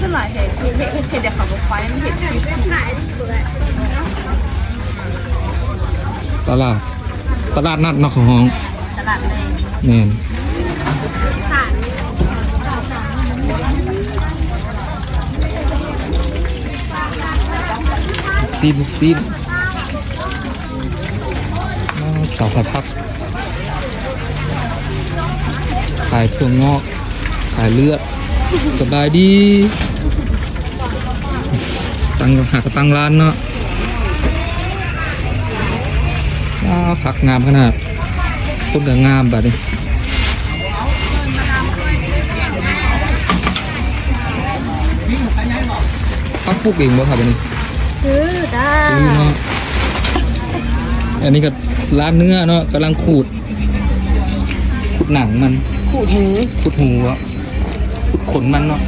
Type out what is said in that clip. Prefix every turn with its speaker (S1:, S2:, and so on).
S1: ขึ้นหลายเห็ดเห็ดเห็ดเห็ดเห็ดเดี๋ยวเขาบอกไฟมันเห็ดที่ขาย
S2: ตลาด ตลาดนัดนอกของห้อง
S1: ตลาดเลย
S2: แม่น
S1: สาร
S2: ซีนซีนอ้าวเสาไฟพักขายถั่วงอก ขายเลือด สบายดี ตั้งหากระตั้งร้านเนาะว้าวผักงามขนาดต้นก็งามแบบนี้พักปลูกเองบ่ครับอันนี้
S1: ซื้อได้
S2: ซื้อเนาะอันนี้ก็ร้านเนื้อเนาะกำลังขูดขูดหนังมัน
S1: ขูดหู
S2: ขูดหูอะขูดขนมันเนาะ